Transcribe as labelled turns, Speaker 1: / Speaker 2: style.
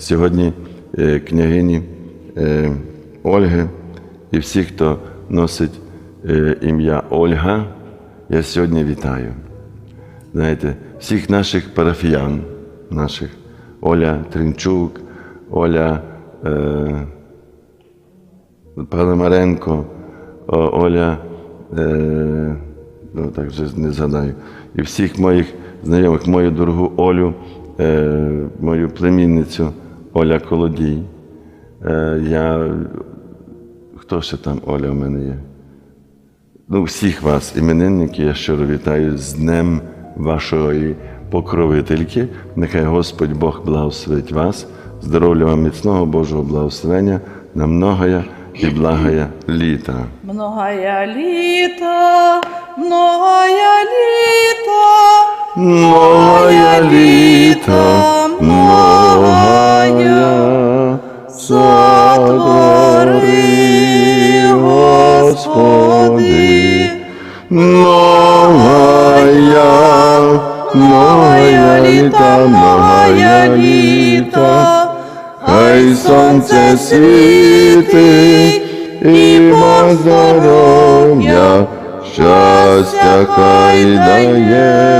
Speaker 1: сьогодні е, княгині е, Ольги і всіх, хто носить е, ім'я Ольга, я сьогодні вітаю. Знаєте, всіх наших парафіян, наших Оля Тринчук, Оля е, Пономаренко, Оля, е, ну так вже не згадаю, і всіх моїх знайомих, мою дорогу Олю, е, мою племінницю Оля Колодій. Е, я, хто ще там Оля в мене є? Ну, всіх вас, іменинники, я щиро вітаю з Днем вашої покровительки. Нехай Господь Бог благословить вас, здоров'я вам міцного Божого благословення на многое і благое літа.
Speaker 2: Многая літа, многая літа,
Speaker 1: Многое літа, многое Господи, Новая, новая літа, новая літа, Хай сонце світить вам здоров'я, щастя хай дає.